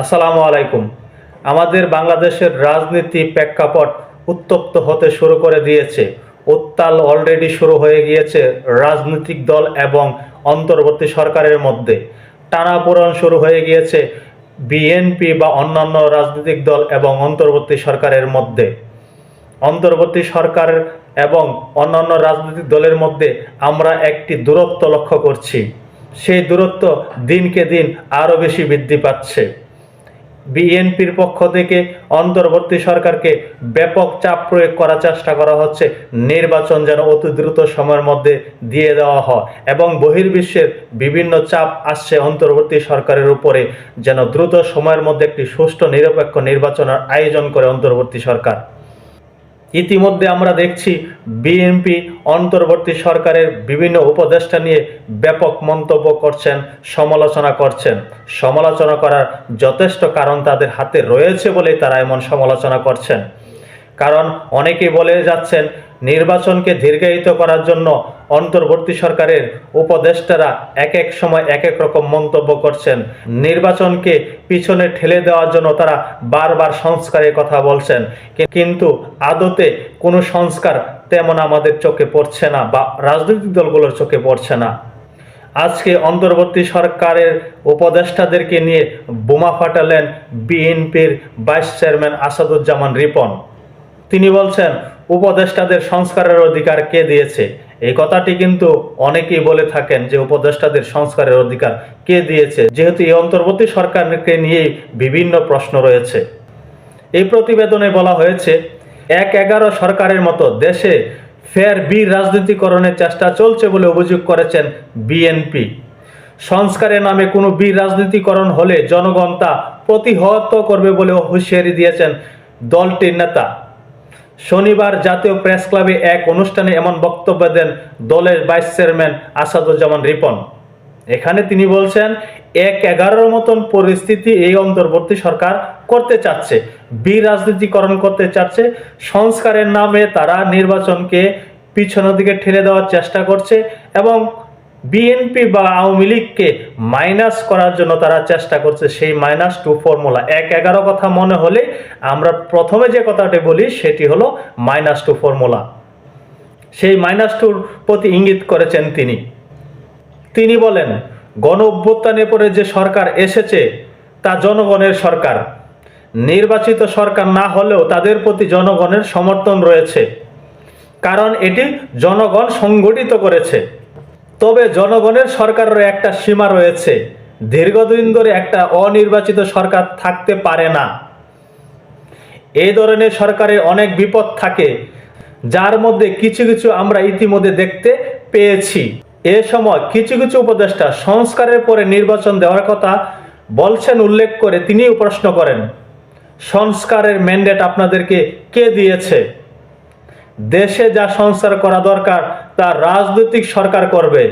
আসসালামু আলাইকুম। আমাদের বাংলাদেশের রাজনীতি প্রেক্ষাপট উত্তপ্ত হতে শুরু করে দিয়েছে। উত্তাল অলরেডি শুরু হয়ে গিয়েছে রাজনৈতিক দল এবং অন্তর্বর্তী সরকারের মধ্যে। টানাপোড়ন শুরু হয়ে গিয়েছে বিএনপি বা অন্যান্য রাজনৈতিক দল এবং অন্তর্বর্তী সরকারের মধ্যে। অন্তর্বর্তী সরকার এবং অন্যান্য রাজনৈতিক দলের মধ্যে আমরা একটি দূরত্ব লক্ষ্য করছি। সেই দূরত্ব দিনকে দিন আরও বেশি বৃদ্ধি পাচ্ছে। বিএনপির পক্ষ থেকে অন্তর্বর্তী সরকারকে ব্যাপক চাপ প্রয়োগ করার চেষ্টা করা হচ্ছে। নির্বাচন যেন অতি দ্রুত সময়ের মধ্যে দিয়ে দেওয়া হয় এবং বহির্বিশ্বের বিভিন্ন চাপ আসছে অন্তর্বর্তী সরকারের উপরে। যেন দ্রুত সময়ের মধ্যে একটি সুষ্ঠু নিরপেক্ষ নির্বাচনের আয়োজন করে অন্তর্বর্তী সরকার। ইতিমধ্যে আমরা দেখছি বিএনপি অন্তর্বর্তী সরকারের বিভিন্ন উপদেষ্টা নিয়ে ব্যাপক মন্তব্য করছেন, সমালোচনা করছেন। সমালোচনা করার যথেষ্ট কারণ তাদের হাতে রয়েছে বলে তারা এমন সমালোচনা করছেন। কারণ অনেকেই বলে যাচ্ছেন, নির্বাচনকে দীর্ঘায়িত করার জন্য অন্তর্বর্তী সরকারের উপদেষ্টারা এক এক সময় এক এক রকম মন্তব্য করছেন। নির্বাচনকে পিছনে ঠেলে দেওয়ার জন্য তারা বারবার সংস্কারের কথা বলছেন। কিন্তু আদতে কোনো সংস্কার তেমন আমাদের চোখে পড়ছে না বা রাজনৈতিক দলগুলোর চোখে পড়ছে না। আজকে অন্তর্বর্তী সরকারের উপদেষ্টাদেরকে নিয়ে বোমা ফাটালেন বিএনপির ভাইস চেয়ারম্যান আসাদুজ্জামান রিপন। তিনি বলছেন, উপদেষ্টাদের সংস্কারের অধিকার কে দিয়েছে? এই কথাটি কিন্তু অনেকেই বলে থাকেন যে উপদেষ্টাদের সংস্কারের অধিকার কে দিয়েছে? যেহেতু এই অন্তর্বর্তী সরকারকে নিয়ে বিভিন্ন প্রশ্ন রয়েছে। এই প্রতিবেদনে বলা হয়েছে, এক এগারো সরকারের মতো দেশে ফের বীর রাজনীতিকরণের চেষ্টা চলছে বলে অভিযোগ করেছেন বিএনপি। সংস্কারের নামে কোনো বীর রাজনীতিকরণ হলে জনগণ তা প্রতিহত করবে বলেও হুঁশিয়ারি দিয়েছেন দলটির নেতা। শনিবার জাতীয় প্রেস ক্লাবে এক অনুষ্ঠানে এমন বক্তব্য দেন দলের ভাইস চেয়ারম্যান আসাদুজ্জামান রিপন। এখানে তিনি বলছেন, এক এগারোর মতন পরিস্থিতি এই অন্তর্বর্তী সরকার করতে চাচ্ছে বীর রাজনীতিকরণ করতে চাচ্ছে, সংস্কারের নামে তারা নির্বাচনকে পিছনের দিকে ঠেলে দেওয়ার চেষ্টা করছে এবং বিএনপি বা আওয়ামী লীগকে মাইনাস করার জন্য তারা চেষ্টা করছে সেই মাইনাস টু ফর্মুলা এক এগারো কথা মনে হলে আমরা প্রথমে যে কথাটি বলি সেটি হলো মাইনাস টু ফর্মুলা সেই মাইনাস টুর প্রতি ইঙ্গিত করেছেন তিনি। তিনি বলেন, গণ অভ্যুত্থানের পরে যে সরকার এসেছে তা জনগণের সরকার। নির্বাচিত সরকার না হলেও তাদের প্রতি জনগণের সমর্থন রয়েছে। কারণ এটি জনগণ সংগঠিত করেছে। তবে জনগণের সরকারের একটা সীমা রয়েছে। দীর্ঘদিন ধরে একটা অনির্বাচিত সরকার থাকতে পারে না। এই ধরনের সরকারের অনেক বিপদ থাকে, যার মধ্যে কিছু কিছু আমরা ইতিমধ্যে দেখতে পেয়েছি। এ সময় কিছু কিছু উপদেষ্টা সংস্কারের পরে নির্বাচন দেওয়ার কথা বলছেন উল্লেখ করে তিনিও প্রশ্ন করেন, সংস্কারের ম্যান্ডেট আপনাদেরকে কে দিয়েছে? দেশে যা সংস্কার করা দরকার তা রাজনৈতিক সরকার করবে।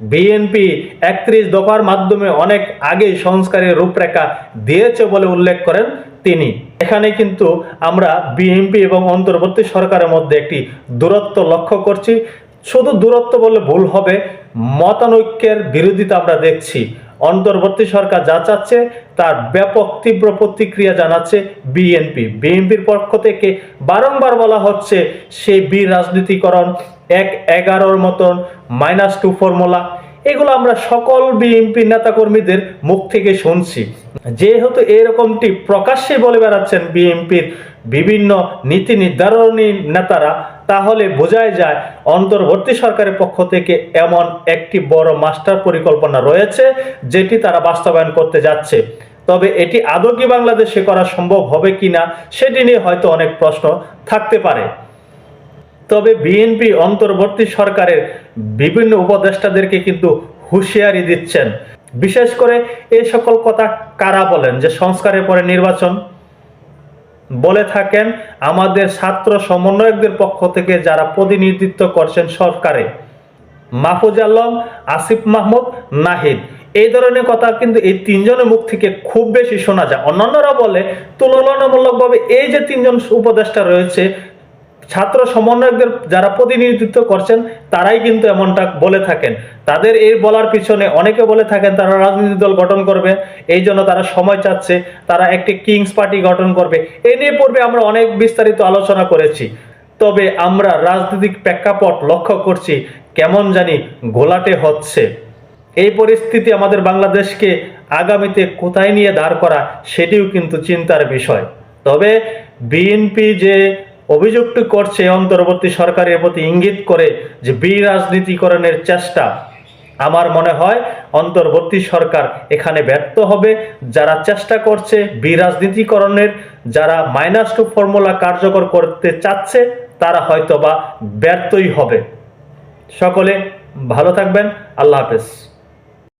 বিএনপি একত্রিশ দফার মাধ্যমে অনেক আগেই সংস্কারের রূপরেখা দিয়েছে বলে উল্লেখ করেন তিনি। এখানে কিন্তু আমরা বিএনপি এবং অন্তর্বর্তী সরকারের মধ্যে একটি দূরত্ব লক্ষ্য করছি। শুধু দূরত্ব বললে ভুল হবে, মতানৈক্যের বিরোধিতা আমরা দেখছি। অন্তর্বর্তী সরকার যা চাচ্ছে, তার ব্যাপক তীব্র প্রতিক্রিয়া জানাচ্ছে বিএনপি বিএনপির পক্ষ থেকে বারংবার বলা হচ্ছে, সেই বীর রাজনীতিকরণ এক এগারোর মতন মাইনাস টু ফর্মুলা এগুলো আমরা সকল বিএনপি নেতাকর্মীদের মুখ থেকে শুনছি। যেহেতু এরকমটি প্রকাশ্যে বলে বেড়াচ্ছেন বিএনপির বিভিন্ন নীতি নির্ধারণী নেতারা, তাহলে বোঝাই যায় অন্তর্বর্তী সরকারের পক্ষ থেকে এমন একটি বড় মাস্টার পরিকল্পনা রয়েছে, যেটি তারা বাস্তবায়ন করতে যাচ্ছে। তবে এটি আদৌ কি বাংলাদেশে করা সম্ভব হবে কিনা, সেটি নিয়ে হয়তো অনেক প্রশ্ন থাকতে পারে। তবে বিএনপি অন্তর্বর্তী সরকারের বিভিন্ন উপদেষ্টাদেরকে কিন্তু হুঁশিয়ারি দিচ্ছেন। বিশেষ করে এই সকল কথা কারা বলেন? যে সংস্কারের পরে নির্বাচন। বলে থাকেন, আমাদের ছাত্র সমন্বয়কদের পক্ষ থেকে যারা প্রতিনিধিত্ব করছেন সরকারে। মাহফুজ আলম, আসিফ মাহমুদ, নাহিদ। এই ধরনের কথা কিন্তু এই তিনজনের মুখ থেকে খুব বেশি শোনা যায়। অন্যান্যরা বলে, তুলনামূলকভাবে এই যে তিনজন উপদেষ্টা রয়েছে ছাত্র সমন্বয়কদের যারা প্রতিনিধিত্ব করছেন, তারাই কিন্তু এমনটা বলে থাকেন। তাদের এই বলার পিছনে অনেকে বলে থাকেন, তারা রাজনৈতিক দল গঠন করবে, এই জন্য তারা সময় চাচ্ছে, তারা একটি কিংস পার্টি গঠন করবে। এ নিয়ে পূর্বে আমরা অনেক বিস্তারিত আলোচনা করেছি। তবে আমরা রাজনৈতিক প্রেক্ষাপট লক্ষ্য করছি, কেমন জানি ঘোলাটে হচ্ছে। এই পরিস্থিতি আমাদের বাংলাদেশকে আগামীতে কোথায় নিয়ে দাঁড় করা, সেটিও কিন্তু চিন্তার বিষয়। তবে বিএনপি যে অভিযোগটি করছে অন্তর্বর্তী সরকারের প্রতি ইঙ্গিত করে যে বিরাজনীতিকরণের চেষ্টা। আমার মনে হয় অন্তর্বর্তী সরকার এখানে ব্যর্থ হবে। যারা চেষ্টা করছে বিরাজনীতিকরণের, যারা মাইনাস টু ফর্মুলা কার্যকর করতে চাচ্ছে, তারা হয়তোবা ব্যর্থই হবে। সকলে ভালো থাকবেন। আল্লাহ হাফেজ।